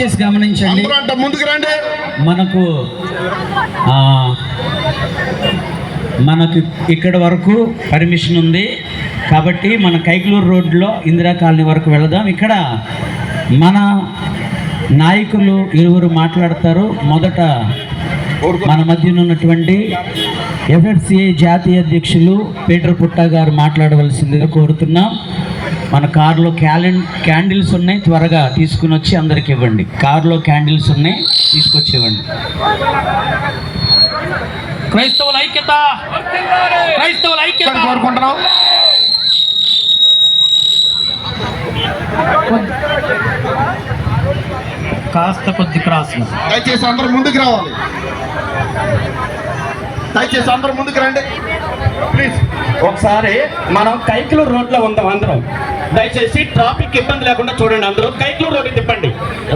దయచేసి గమనించండి. ముందుకు రండి. మనకు మనకు ఇక్కడ వరకు పర్మిషన్ ఉంది. కాబట్టి మన కైకలూరు రోడ్లో ఇందిరా కాలనీ వరకు వెళదాం. ఇక్కడ మన నాయకులు ఇరువురు మాట్లాడతారు. మొదట మన మధ్యన ఉన్నటువంటి ఎఫ్ఎఫ్సిఐ జాతీయ అధ్యక్షులు పీటర్ పుట్టా గారు మాట్లాడవలసిందిగా కోరుతున్నాం. మన కారులో క్యాలెండ్ క్యాండిల్స్ ఉన్నాయి త్వరగా తీసుకుని వచ్చి అందరికి ఇవ్వండి. కారులో క్యాండిల్స్ ఉన్నాయి తీసుకొచ్చి ఇవ్వండి. క్రైస్తవుల ఐక్యత! క్రైస్తవుల ఐక్యత! కోరుకుంటున్నాం కాస్త కొద్ది క్రాస్. దయచేసి అందరూ ముందుకు రావాలి. దయచేసి అందరూ ముందుకు రండి. ప్లీజ్. ఒకసారి మనం కైకులు రోడ్లో ఉందాం అందరం. దయచేసి ట్రాఫిక్ ఇబ్బంది లేకుండా చూడండి అందరూ. కైకులు రోడ్డు తిప్పండి.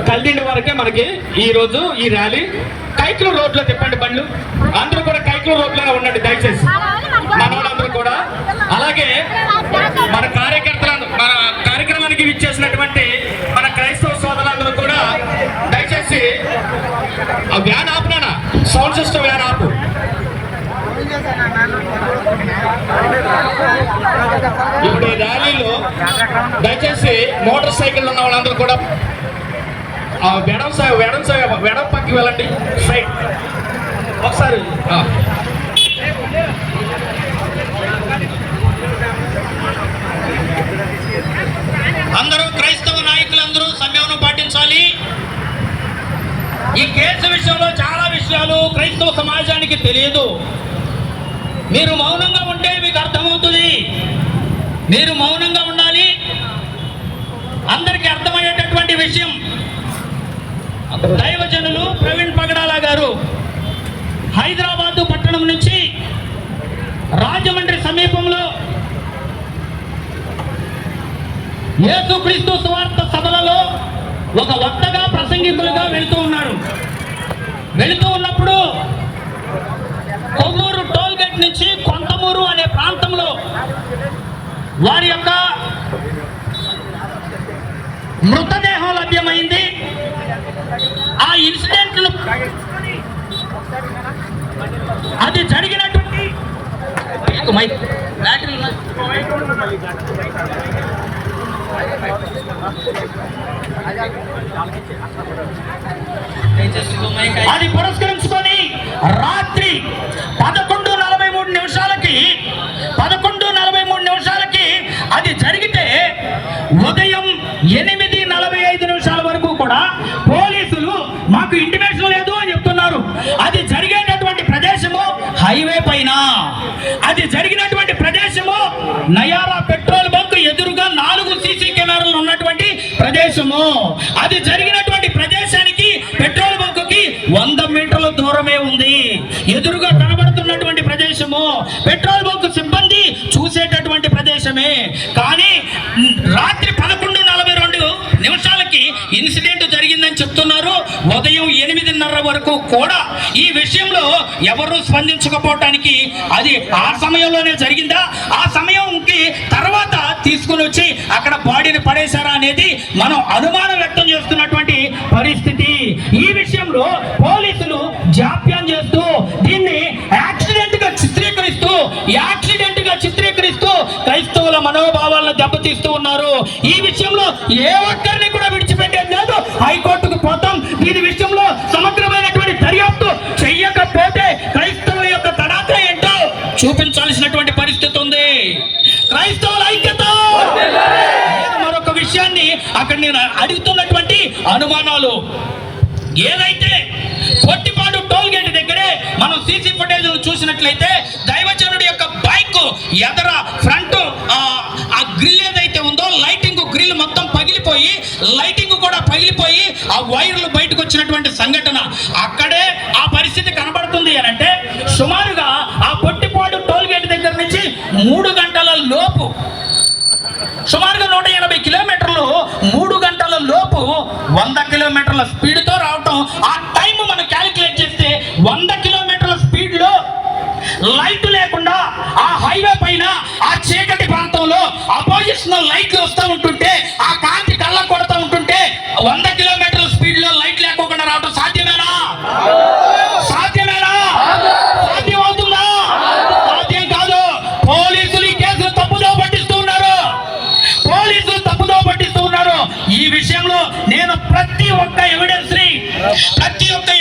కల్దిండి వరకే మనకి ఈ రోజు ఈ ర్యాలీ. కైకులు రోడ్లో తిప్పండి బండ్లు. అందరూ కూడా కైకులు రోడ్లోనే ఉండండి దయచేసి. మనవాళ్ళందరూ కూడా. అలాగే మన కార్యకర్తలు మన కార్యక్రమానికి విచ్చేసినటువంటి మన క్రైస్తవ సోదరులందరూ కూడా దయచేసి ఆ వ్యాన్ ఆపునా సౌండ్ సిస్టమ్ వ్యాన్ ఆపు ఇప్పుడు ఈ ర్యాలీలో దయచేసి మోటార్ సైకిల్ ఉన్న వాళ్ళందరూ కూడా ఆ వెడం సై- వెడం వెడం పక్కకి వెళ్ళండి. సైడ్. ఒకసారి. అందరూ క్రైస్తవ నాయకులందరూ సంయమనం పాటించాలి. ఈ కేసు విషయంలో చాలా విషయాలు క్రైస్తవ సమాజానికి తెలియదు. మీరు మౌనంగా ఉంటే మీకు మీరు మౌనంగా ఉండాలి. అందరికీ అర్థమయ్యేటటువంటి విషయం దైవజనులు ప్రవీణ్ పగడాల గారు. హైదరాబాదు పట్టణం నుంచి రాజమండ్రి సమీపంలో యేసుక్రీస్తు స్వార్థ సభలలో ఒక వక్తగా ప్రసంగికులుగా వెళుతూ ఉన్నారు. వెళుతూ ఉన్నప్పుడు కొవ్వూరు టోల్గేట్ నుంచి కొంతమూరు అనే ప్రాంతంలో వారి యొక్క మృతదేహం లభ్యమైంది. ఆ ఇన్సిడెంట్ అది జరిగినటువంటి అది పురస్కరించుకొని రాత్రి పదకొండు కూడా పోలీసులు మాకు ఇంటిమేషన్ లేదు అని చెప్తున్నారు. అది జరిగేటటువంటి ప్రదేశము హైవే పైన. అది జరిగినటువంటి ప్రదేశము నయారా పెట్రోల్ బంక్ ఎదురుగా నాలుగు సీసీ కెమెరాలు ఉన్నటువంటి ప్రదేశము. అది జరిగినటువంటి ప్రదేశానికి పెట్రోల్ బంక్కి వంద మీటర్ల దూరమే ఉంది. ఎదురుగా కనబడుతున్నటువంటి ప్రదేశము. పెట్రోల్ బంక్ సిబ్బంది చూసేటటువంటి ప్రదేశమే. కానీ వరకు కూడా ఈ విషయంలో ఎవరు స్పందించకపోవటానికి అది ఆ సమయంలోనే జరిగిందా? ఆ సమయంకి తర్వాత తీసుకుని వచ్చి అక్కడ బాడీని పడేశారా అనేది మనం అనుమానం వ్యక్తం చేస్తున్నటువంటి పరిస్థితి. ఈ విషయంలో పోలీసులు జాప్యం చేస్తూ దీన్ని యాక్సిడెంట్గా చిత్రీకరిస్తూ యాక్సిడెంట్గా చిత్రీకరిస్తూ క్రైస్తవుల మనోభావాలను దెబ్బతీస్తూ ఉన్నారు. ఈ విషయంలో ఏ ఒక్కరిని కూడా విడిచిపెట్టేది లేదు. హైకోర్టు చూపించాల్సినటువంటి పరిస్థితి ఉంది. క్రైస్తవుల ఐక్యత! మరొక విషయాన్ని అక్కడ నేను అడుగుతున్నటువంటి అనుమానాలు. ఏదైతే పొట్టిపాడు టోల్ గేట్ దగ్గరే మనం సీసీ ఫుటేజ్ చూసినట్లయితే దైవజనుడి యొక్క బైక్ ఎదర ఫ్రంట్ ఆ గ్రిల్ ఏదైతే ఉందో లైటింగ్ గ్రిల్ మొత్తం పగిలిపోయి లైటింగ్ కూడా పగిలిపోయి ఆ వైర్లు బయటకు వచ్చినటువంటి సంఘటన. అక్కడే ఆ పరిస్థితి కనబడుతుంది అని అంటే సుమారుగా మూడు గంటల లోపు. సుమారుగా నూట ఎనభై కిలోమీటర్లు మూడు గంటల లోపు వంద కిలోమీటర్ల స్పీడ్తో రావటం. ఆ టైం మనం క్యాలిక్యులేట్ చేస్తే వంద కిలోమీటర్ల స్పీడ్లో లైట్ లేకుండా ఆ హైవే పైన ఆ చీకటి ప్రాంతంలో అపోజిషనల్ లైట్లు వస్తూ ఉంటుంటే ఆ కాంతి ప్రతి ఒక్క ఎవిడెన్స్ ని ప్రతి ఒక్క ఎవిడెన్స్